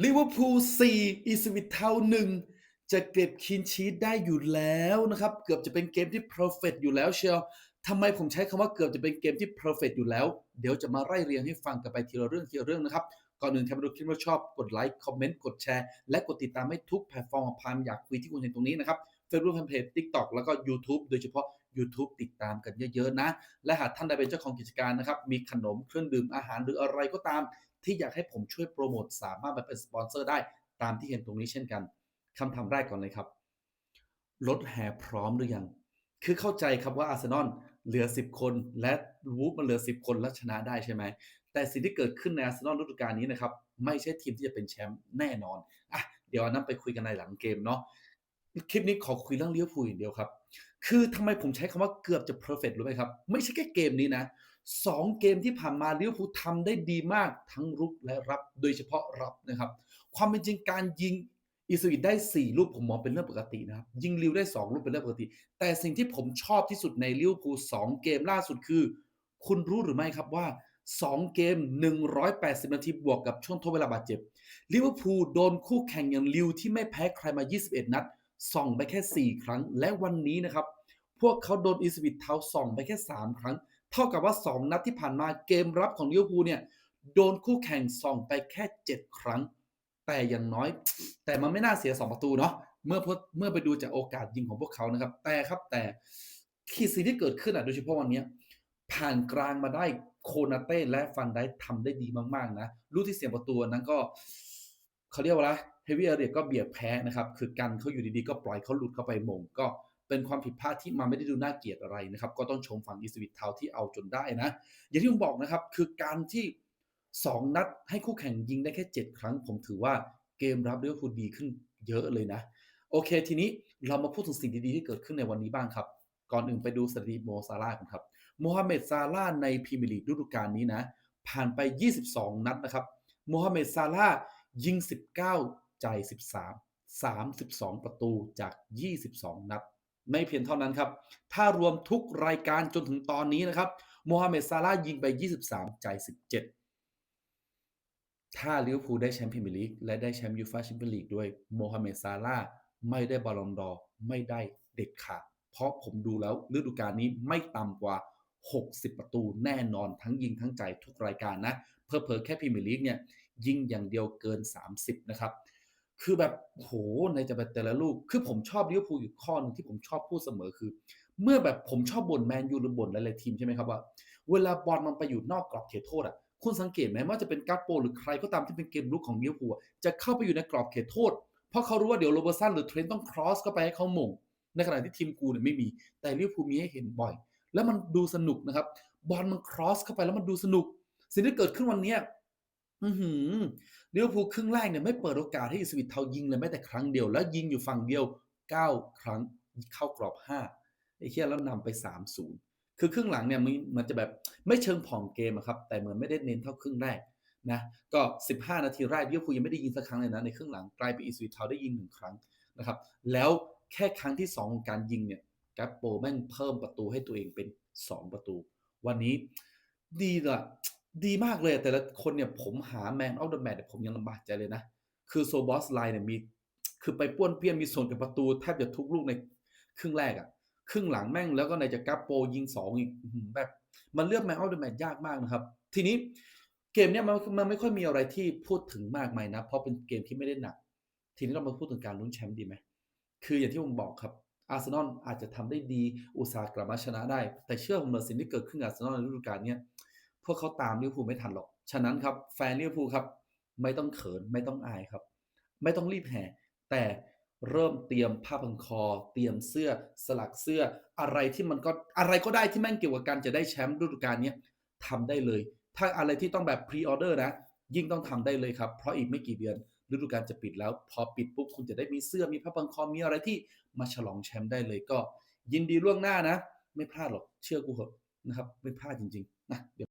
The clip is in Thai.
ลิเวอร์พูล4อีสวิตเทา1จะเก็บคลีนชีตได้อยู่แล้วนะครับ เกือบจะเป็นเกมที่เพอร์เฟกอยู่แล้วเชียวทำไมผมใช้คำว่าเกือบจะเป็นเกมที่เพอร์เฟกอยู่แล้ว เดี๋ยวจะมาไล่เรียงให้ฟังกันไปทีละเรื่องทีละเรื่องนะครับ ก่อนอื่นใครมาดูคลิปแล้วชอบกดไลค์คอมเมนต์กดแชร์ และกดติดตามให้ทุกแพลตฟอร์มของพามอยากคุยที่คุณเห็นตรงนี้นะครับ Facebook Fanpage TikTok แล้วก็ YouTube โดยเฉพาะ YouTube ติดตามกันเยอะๆนะ และหากท่านใดเป็นเจ้าของกิจการนะครับ มีขนมเครื่องดื่มอาหารหรืออะไรก็ตาม ที่อยากให้ผมช่วยโปรโมทสามารถมาเป็นสปอนเซอร์ได้ตามที่เห็นตรงนี้เช่นกันคำถามแรกก่อนเลยครับรถแห่พร้อมหรือยัง คือเข้าใจครับว่าอาร์เซนอลเหลือ 10 คน และวูฟมันเหลือ 10 คนแล้วชนะได้ใช่ไหม แต่สิ่งที่เกิดขึ้นในอาร์เซนอลฤดูกาลนี้นะครับ ไม่ใช่ทีมที่จะเป็นแชมป์แน่นอนอะเดี๋ยวนั้นไปคุยกันในหลังเกมเนาะคลิปนี้ขอคุยเรื่องเลี้ยวพูลอย่างเดียวครับ คือทำไมผมใช้คำว่าเกือบจะเพอร์เฟกรู้ไหมครับ ไม่ใช่แค่เกมนี้นะสองเกมที่ผ่านมาลิเวอร์พูลทำได้ดีมากทั้งรุกและรับ โดยเฉพาะรับนะครับ ความเป็นจริงการยิงอิสวิตได้ 4 ลูกผมมองเป็นเรื่องปกตินะครับ ยิงลิวได้ 2 ลูกเป็นเรื่องปกติ แต่สิ่งที่ผมชอบที่สุดในลิเวอร์พูล2เกมล่าสุดคือ คุณรู้หรือไม่ครับว่า 2 เกม 180 นาทีบวกกับช่วงทดเวลาบาดเจ็บลิเวอร์พูลโดนคู่แข่งอย่างลิวที่ไม่แพ้ใครมา 21 นัด ส่องไปแค่ 4 ครั้ง และวันนี้นะครับ พวกเขาโดนอิสวิตเท้าส่องไปแค่ 3 ครั้ง เท่ากับว่า 2 นัดที่ผ่านมาเกมรับของลิเวอร์พูลเนี่ยโดนคู่แข่งส่องไปแค่ 7 ครั้ง แต่อย่างน้อย แต่มันไม่น่าเสีย 2 ประตูเนาะเมื่อเมื่อไปดูจากโอกาสยิงของพวกเขานะครับ แต่ครับแต่ที่สิ่งที่เกิดขึ้นอะโดยเฉพาะวันนี้ผ่านกลางมาได้โคนาเต้และฟันได้ทำได้ดีมากๆนะลูกที่เสียประตูนั้นก็เขาเรียกว่าอะไร เฮฟวี่เอเรียก็เบียดแพ้นะครับ คือกันเขาอยู่ดีๆ ก็ปล่อยเขาหลุดเข้าไปมง ก็เป็นความผิดพลาดที่มันไม่ได้ดูน่าเกลียดอะไรนะครับ ก็ต้องชมฝั่งอีสวิตเทาที่เอาจนได้นะ อย่างที่ผมบอกนะครับ คือการที่ 2 นัดให้คู่แข่งยิงได้แค่ 7 ครั้ง ผมถือว่าเกมรับลิเวอร์พูลดีขึ้นเยอะเลยนะ โอเค ทีนี้เรามาพูดถึงสิ่งดีๆที่เกิดขึ้นในวันนี้บ้างครับ ก่อนอื่นไปดูสถิติโมซาลาห์กันครับโมฮัมเหม็ดซาลาห์ในพรีเมียร์ลีกฤดูกาลนี้นะ ผ่านไป 22 นัดนะครับโมฮัมเหม็ดซาลายิง 19 จ่าย13 32 ประตูจาก 22 นัด ไม่เพียงเท่านั้นครับ ถ้ารวมทุกรายการจนถึงตอนนี้นะครับโมฮัมเหม็ดซาลาห์ยิงไป 23 ใจ 17 ถ้าลิเวอร์พูลได้แชมป์พรีเมียร์ลีกและได้แชมป์ยูฟ่าแชมเปี้ยนลีกด้วยโมฮัมเหม็ดซาลาห์ไม่ได้บอลลอนดอร์ไม่ได้เด็ดขาดเพราะผมดูแล้วฤดูกาลนี้ไม่ต่ำกว่า 60 ประตูแน่นอนทั้งยิงทั้งใจทุกรายการนะ เพอเพอแค่พรีเมียร์ลีกเนี่ยยิงอย่างเดียวเกิน 30 นะครับ คือแบบโหในจะแบแต่ละลูก คือผมชอบลิเวอร์พูลอยู่ข้อหนึงที่ผมชอบพูดเสมอคือ เมื่อแบบผมชอบบ่นแมนยูหรือบ่นหลายๆทีมใช่ไหมครับว่า เวลาบอลมันไปอยู่นอกกรอบเขตโทษอะคุณสังเกตไหมว่าจะเป็นกาโปหรือใครก็ตามที่เป็นเกมลุกของลิเวอร์พูลจะเข้าไปอยู่ในกรอบเขตโทษ เพราะเขารู้ว่าเดี๋ยวโรเบอร์สันหรือเทรนต์ต้องครอสเข้าไปให้เขาหม่งในขณะที่ทีมกูเนี่ยไม่มี แต่ลิเวอร์พูลมีให้เห็นบ่อย แล้วมันดูสนุกนะครับบอลมันครอสเข้าไปแล้วมันดูสนุก สิ่งที่เกิดขึ้นวันนี้ อือหือลิเวอร์พูลครึ่งแรกเนี่ยไม่เปิดโอกาสให้อิสวิตเทายิงเลยแม้แต่ครั้งเดียว แล้วยิงอยู่ฝั่งเดียว 9 ครั้งเข้ากรอบ5ไอ้เหี้ยแล้วนำไป 3-0 คือครึ่งหลังเนี่ยมันมันจะแบบไม่เชิงผ่องเกมครับ แต่เหมือนไม่ได้เน้นเท่าครึ่งแรกนะก็ 15 นาทีแรกเลิเวอร์พูลยังไม่ได้ยิงสักครั้งเลยนะในครึ่งหลังกลายเป็นอิสวิตเทาได้ยิง1ครั้งนะครับแล้วแค่ครั้งที่2ของการยิงเนี่ยกัปโปแม่งเพิ่มประตูให้ตัวเองเป็น 2 ประตู วันนี้ดีละ ดีมากเลย แต่ละคนเนี่ยผมหาแมนออฟเดอะแมตผมยังลำบากใจเลยนะ คือโซบอสไลน์เนี่ยมี คือไปป้วนเปี้ยนมีส่วนกับประตูแทบจะทุกลูกในครึ่งแรกอะครึ่งหลังแม่งแล้วก็ในจากกัปโปยิง2อีกแบบ มันเลือกแมนออฟเดอะแมตยากมากนะครับ ทีนี้เกมเนี้ยมันมันไม่ค่อยมีอะไรที่พูดถึงมากมายนะ เพราะเป็นเกมที่ไม่ได้หนัก ทีนี้เรามาพูดถึงการลุ้นแชมป์ดีไหมคืออย่างที่ผมบอกครับอาร์เซนอลอาจจะทำได้ดีอุตสาห์กลับมาชนะได้ แต่เชื่อผมเลยสิ่งที่เกิดขึ้นกับอาร์เซนอลในฤดูกาลเนี้ พวกเขาตามลิเวอร์พูลไม่ทันหรอก ฉะนั้นครับแฟนลิเวอร์พูลครับ ไม่ต้องเขินไม่ต้องอายครับ ไม่ต้องรีบแห่ แต่เริ่มเตรียมผ้าพันคอ เตรียมเสื้อสลักเสื้อ อะไรที่มันก็อะไรก็ได้ที่แม่งเกี่ยวกับการจะได้แชมป์ฤดูกาลนี้ทำได้เลย ถ้าอะไรที่ต้องแบบพรีออเดอร์นะ ยิ่งต้องทำได้เลยครับ เพราะอีกไม่กี่เดือนฤดูกาลจะปิดแล้ว พอปิดปุ๊บคุณจะได้มีเสื้อมีผ้าพันคอมีอะไรที่มาฉลองแชมป์ได้เลยก็ ยินดีล่วงหน้านะ ไม่พลาดหรอกเชื่อกูเหอะนะครับ ไม่พลาดจริงๆนะเดี๋ยว